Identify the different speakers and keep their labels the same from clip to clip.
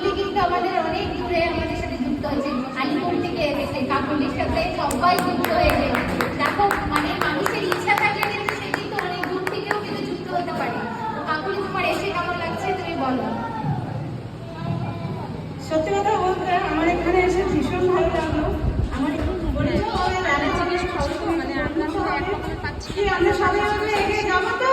Speaker 1: কাকুলি কিন্তু আমাদের অনেক দূরে আমাদের সাথে যুক্ত হয়েছে। আলিপুর থেকে এসেছে কাকুলির সাথে সবাই যুক্ত হয়েছে দেখো মানে মানুষের ইচ্ছা থাকলে কিন্তু সে কিন্তু অনেক দূর থেকেও কিন্তু যুক্ত হতে পারে। তো কাকুলি তোমার এসে কেমন লাগছে? তুমি বলো।
Speaker 2: সত্যি কথা বলতে আমার এখানে এসে ভীষণ ভালো লাগল। আমার একটু পরিচয় মানে আপনার সাথে একরকম পাচ্ছি আমরা সবাই এগিয়ে যাব তো?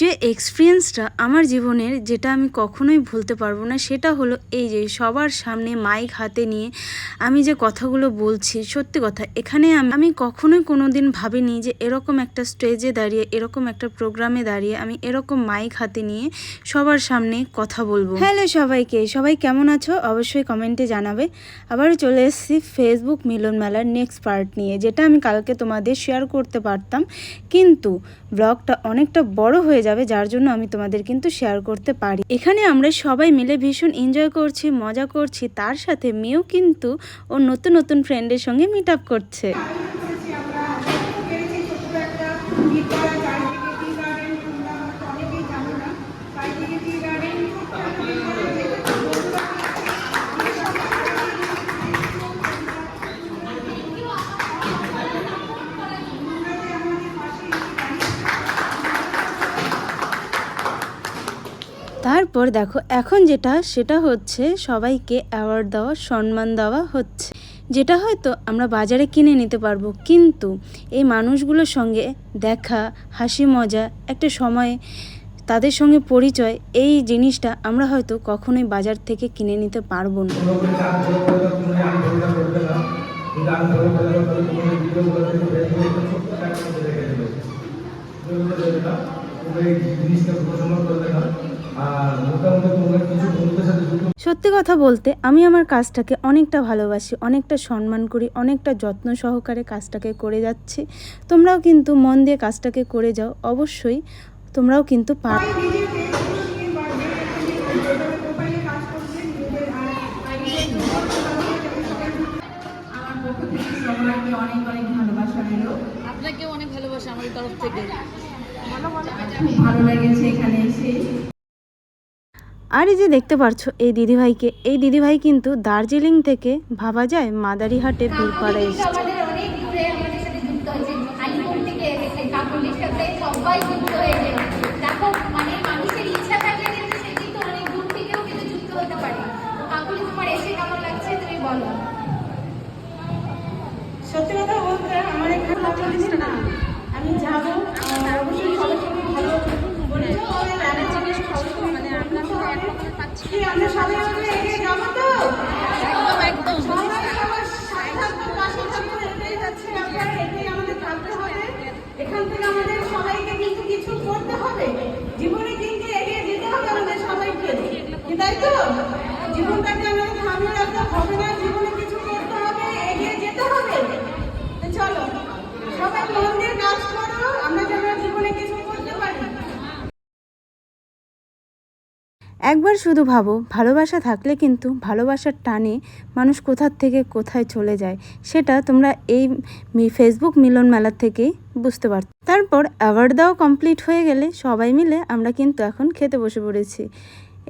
Speaker 3: যে এক্সপিরিয়েন্সটা আমার জীবনের যেটা আমি কখনোই ভুলতে পারব না, সেটা হলো এই যে সবার সামনে মাইক হাতে নিয়ে আমি যে কথাগুলো বলছি, সত্যি কথা। এখানে আমি কখনোই কোনো দিন ভাবিনি যে এরকম একটা স্টেজে দাঁড়িয়ে, এরকম একটা প্রোগ্রামে দাঁড়িয়ে আমি এরকম মাইক হাতে নিয়ে সবার সামনে কথা বলব। হ্যালো সবাইকে, সবাই কেমন আছো? অবশ্যই কমেন্টে জানাবে। আবারও চলে এসেছি ফেসবুক মিলন মেলার নেক্সট পার্ট নিয়ে, যেটা আমি কালকে তোমাদের শেয়ার করতে পারতাম। কিন্তু ব্লগটা অনেকটা বড় হয়ে যাবে, যার জন্য আমি তোমাদের কিন্তু শেয়ার করতে পারি। এখানে আমরা সবাই মিলে ভীষণ এনজয় করছি, মজা করছি। তার সাথে মেয়েও কিন্তু ও নতুন নতুন ফ্রেন্ডের সঙ্গে মিট আপ করছে। তারপর দেখো, এখন যেটা, সেটা হচ্ছে সবাইকে অ্যাওয়ার্ড দেওয়া, সম্মান দেওয়া হচ্ছে। যেটা হয়তো আমরা বাজারে কিনে নিতে পারব, কিন্তু এই মানুষগুলোর সঙ্গে দেখা, হাসি, মজা, একটা সময় তাদের সঙ্গে পরিচয়, এই জিনিসটা আমরা হয়তো কখনোই বাজার থেকে কিনে নিতে পারব না।
Speaker 4: করে আর মোটামুটি তোমরা কিছু বন্ধুদের সাথে যুক্ত
Speaker 3: সত্যি কথা বলতে আমি আমার কাজটাকে অনেকটা ভালোবাসি অনেকটা সম্মান করি অনেকটা যত্ন সহকারে কাজটাকে করে যাচ্ছি। তোমরাও কিন্তু মন দিয়ে কাজটাকে করে যাও অবশ্যই তোমরাও কিন্তু পারো
Speaker 1: অনেক অনেক ভালোবাসা রইল
Speaker 5: আপনাকেও অনেক ভালোবাসা আমাদের তরফ থেকে।
Speaker 1: এসে।
Speaker 3: আর এই যে দেখতে পারছ, এই দিদিভাইকে, এই দিদিভাই কিন্তু দার্জিলিং থেকে ভাবা যায় মাদারিহাটে বীরপাড়া এসছে।
Speaker 2: এখান থেকে আমাদের সবাইকে কিন্তু কিছু করতে হবে। জীবনে কিন্তু এগিয়ে যেতে হবে আমাদের সবাইকে। তাই তো? জীবনটাকে আমাদের থামিয়ে রাখতে হবে না, জীবনে
Speaker 3: একবার শুধু ভাবো, ভালোবাসা থাকলে কিন্তু ভালোবাসার টানে মানুষ কোথার থেকে কোথায় চলে যায়, সেটা তোমরা এই ফেসবুক মিলন মেলা থেকেই বুঝতে পারছ। তারপর অ্যাওয়ার্ড দেওয়া কমপ্লিট হয়ে গেলে সবাই মিলে আমরা কিন্তু এখন খেতে বসে পড়েছি।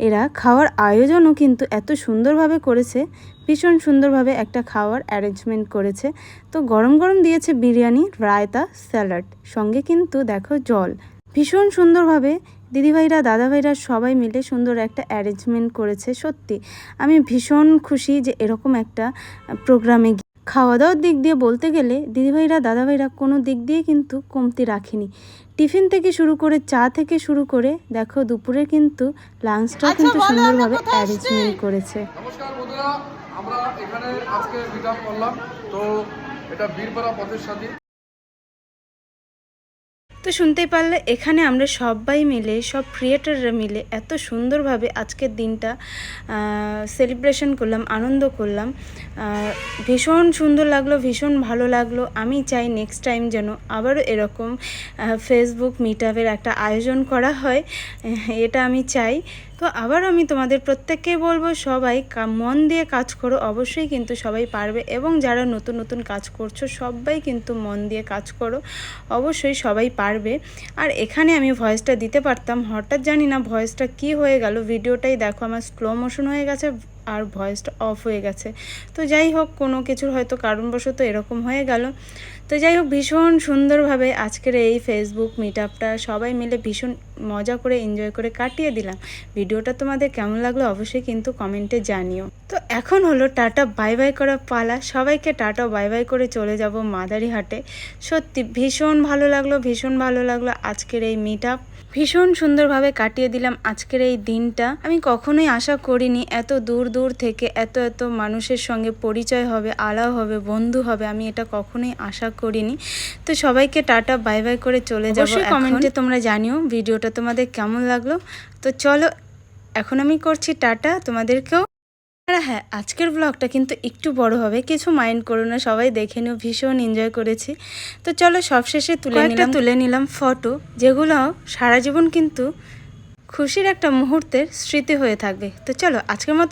Speaker 3: এরা খাওয়ার আয়োজনও কিন্তু এত সুন্দরভাবে করেছে, ভীষণ সুন্দরভাবে একটা খাওয়ার অ্যারেঞ্জমেন্ট করেছে। তো গরম গরম দিয়েছে বিরিয়ানি, রায়তা, স্যালাড, সঙ্গে কিন্তু দেখো জল। ভীষণ সুন্দরভাবে দিদিভাইরা দাদাভাইরা সবাই মিলে সুন্দর একটা অ্যারেঞ্জমেন্ট করেছে সত্যি। আমি ভীষণ খুশি যে এরকম একটা প্রোগ্রামে খাওয়া দাওয়ার দিক দিয়ে বলতে গেলে দিদিভাইরা দাদাভাইরা কোনো দিক দিয়ে কিন্তু কমতি রাখেনি। টিফিন থেকে শুরু করে চা থেকে শুরু করে দেখো দুপুরে কিন্তু লাঞ্চটাও কিন্তু সুন্দরভাবে অ্যারেঞ্জমেন্ট করেছে।
Speaker 6: নমস্কার বন্ধুরা আমরা এখানে আজকে আপ করলাম। তো এটা বীরপাড়া পথের সাথী।
Speaker 3: তো শুনতেই পারলে, এখানে আমরা সবাই মিলে, সব ক্রিয়েটাররা মিলে এত সুন্দরভাবে আজকের দিনটা সেলিব্রেশন করলাম, আনন্দ করলাম। ভীষণ সুন্দর লাগল, ভীষণ ভালো লাগল। আমি চাই নেক্সট টাইম যেন আবারও এরকম ফেসবুক মিট একটা আয়োজন করা হয়। এটা আমি চাই। তো আবার আমি তোমাদের প্রত্যেককে বলব, সবাই মন দিয়ে কাজ করো। অবশ্যই কিন্তু সবাই পারবে এবং যারা নতুন নতুন কাজ করছ সবাই কিন্তু মন দিয়ে কাজ করো। অবশ্যই সবাই পারবে। আর এখানে আমি ভয়েসটা দিতে পারতাম, হঠাৎ জানি না ভয়েসটা কি হয়ে গেল, ভিডিওটাই দেখো আমার স্লো মোশন হয়ে গেছে আর ভয়েসটা অফ হয়ে গেছে। তো যাই হোক, কোনো কিছুর হয়তো কারণবশত এরকম হয়ে গেল। তো যাই হোক, ভীষণ সুন্দরভাবে আজকের এই ফেসবুক মিট আপটা সবাই মিলে ভীষণ মজা করে এনজয় করে কাটিয়ে দিলাম। ভিডিওটা তোমাদের কেমন লাগল অবশ্যই কিন্তু কমেন্টে জানিও। তো এখন হলো টাটা বাই বাই করা পালা। সবাইকে টাটা বাই বাই করে চলে যাব মাদারিহাটে। সত্যি ভীষণ ভালো লাগল ভীষণ ভালো লাগল আজকের এই মিট আপ ভীষণ সুন্দরভাবে কাটিয়ে দিলাম আজকের এই দিনটা। আমি কখনোই আশা করিনি এত দূর দূর থেকে এত এত মানুষের সঙ্গে পরিচয় হবে আলাও হবে বন্ধু হবে আমি এটা কখনোই আশা করিনি। তো সবাইকে টাটা বাই বাই করে চলে যাব কমেন্টে তোমরা জানিও ভিডিওটা তোমাদের কেমন লাগল। তো চলো এখন আমি করছি টাটা তোমাদেরকেও আর হ্যাঁ আজকের ব্লগটা কিন্তু একটু বড় হবে। কিছু মাইন্ড করো না সবাই দেখে নিও ভীষণ এনজয় করেছি। তো চলো সবশেষে তুলে একটা তুলে নিলাম ফটো যেগুলো সারা জীবন কিন্তু খুশির একটা মুহূর্তের স্মৃতি হয়ে থাকবে। তো চলো আজকের মতো